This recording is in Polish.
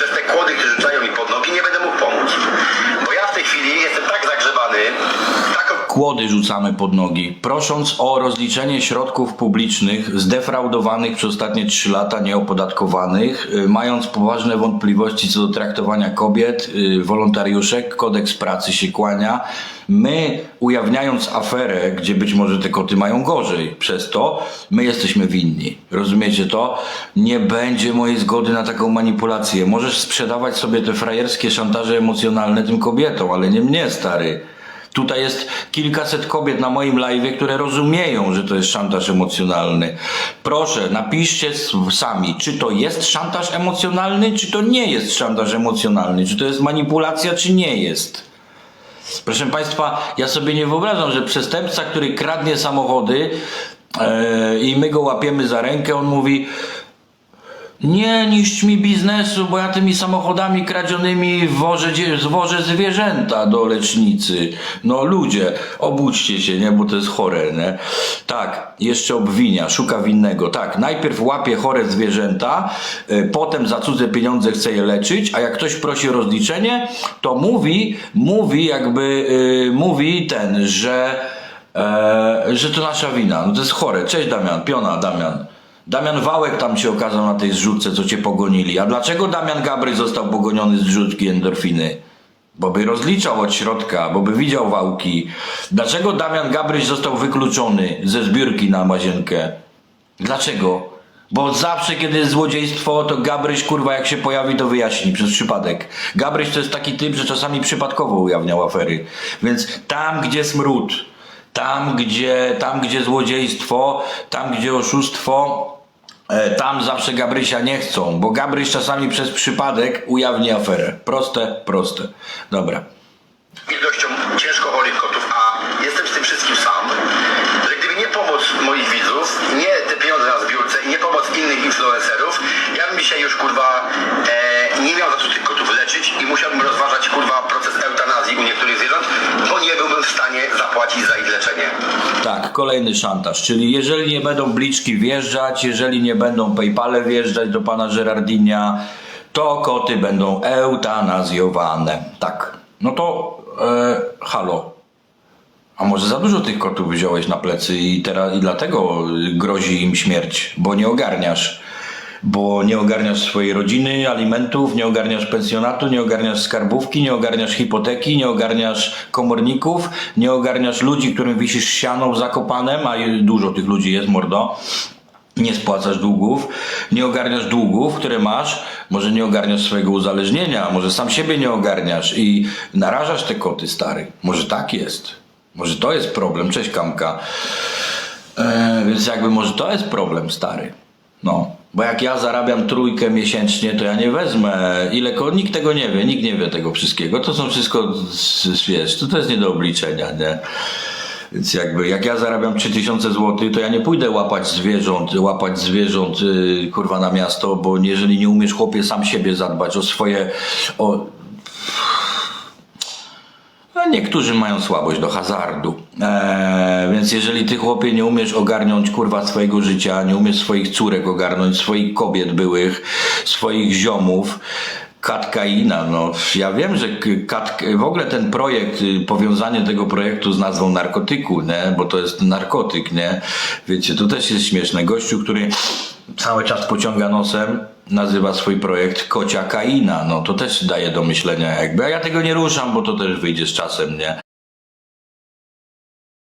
przez te kłody, które rzucają mi pod nogi, nie będę mógł pomóc. Chwili jestem tak zagrzebany, tak Kłody rzucamy pod nogi, prosząc o rozliczenie środków publicznych zdefraudowanych przez ostatnie 3 lata, nieopodatkowanych, y, mając poważne wątpliwości co do traktowania kobiet, y, wolontariuszek, kodeks pracy się kłania. My, ujawniając aferę, gdzie być może te koty mają gorzej, przez to my jesteśmy winni. Rozumiecie to? Nie będzie mojej zgody na taką manipulację. Możesz sprzedawać sobie te frajerskie szantaże emocjonalne tym kobietom, ale nie mnie, stary. Tutaj jest kilkaset kobiet na moim live, które rozumieją, że to jest szantaż emocjonalny. Proszę, napiszcie sami, czy to jest szantaż emocjonalny, czy to nie jest szantaż emocjonalny, czy to jest manipulacja, czy nie jest. Proszę Państwa, ja sobie nie wyobrażam, że przestępca, który kradnie samochody e, i my go łapiemy za rękę, on mówi nie niszcz mi biznesu, bo ja tymi samochodami kradzionymi wożę, zwożę zwierzęta do lecznicy. No ludzie, obudźcie się, nie, bo to jest chore, nie? Tak, jeszcze obwinia, szuka winnego. Tak, najpierw łapie chore zwierzęta, y, potem za cudze pieniądze chce je leczyć, a jak ktoś prosi o rozliczenie, to mówi, mówi jakby, y, mówi ten, że, e, że to nasza wina. No to jest chore. Cześć Damian, piona Damian. Damian Wałek tam się okazał na tej zrzutce, co cię pogonili. A dlaczego Damian Gabry został pogoniony z zrzutki endorfiny? Bo by rozliczał od środka, bo by widział wałki. Dlaczego Damian Gabryś został wykluczony ze zbiórki na Mazienkę? Dlaczego? Bo zawsze, kiedy jest złodziejstwo, to Gabryś, kurwa, jak się pojawi, to wyjaśni przez przypadek. Gabryś to jest taki typ, że czasami przypadkowo ujawniał afery. Więc tam, gdzie smród, tam, gdzie, tam, gdzie złodziejstwo, tam, gdzie oszustwo, e, tam zawsze Gabrysia nie chcą, bo Gabryś czasami przez przypadek ujawni aferę. Proste, proste. Dobra. Tak, kolejny szantaż, czyli jeżeli nie będą bliczki wjeżdżać, jeżeli nie będą PayPale wjeżdżać do pana Gerardinia, to koty będą eutanazjowane. Tak. No to e, halo. A może za dużo tych kotów wziąłeś na plecy i teraz i dlatego grozi im śmierć, bo nie ogarniasz. Bo nie ogarniasz swojej rodziny, alimentów, nie ogarniasz pensjonatu, nie ogarniasz skarbówki, nie ogarniasz hipoteki, nie ogarniasz komorników, nie ogarniasz ludzi, którym wisisz siano w Zakopanem, a dużo tych ludzi jest, mordo nie spłacasz długów, nie ogarniasz długów, które masz, może nie ogarniasz swojego uzależnienia, może sam siebie nie ogarniasz i narażasz te koty, stary. Może tak jest. Może to jest problem. Cześć, Kamka. E, więc jakby może to jest problem, stary. No. Bo jak ja zarabiam trójkę miesięcznie, to ja nie wezmę ile, nikt tego nie wie, nikt nie wie tego wszystkiego. To są wszystko, wiesz, to, to jest nie do obliczenia, nie? Więc jakby jak ja zarabiam 3000 zł, to ja nie pójdę łapać zwierząt, łapać zwierząt yy, kurwa na miasto, bo jeżeli nie umiesz chłopie sam siebie zadbać o swoje o a niektórzy mają słabość do hazardu. Eee, więc jeżeli ty chłopie nie umiesz ogarnąć kurwa swojego życia, nie umiesz swoich córek ogarnąć, swoich kobiet byłych, swoich ziomów, Katkaina, no ja wiem, że kat, w ogóle ten projekt, y, powiązanie tego projektu z nazwą narkotyku, nie? bo to jest narkotyk, nie? Wiecie, to też jest śmieszne. Gościu, który cały czas pociąga nosem, nazywa swój projekt Kocia Kaina, no to też daje do myślenia jakby, a ja tego nie ruszam, bo to też wyjdzie z czasem, nie?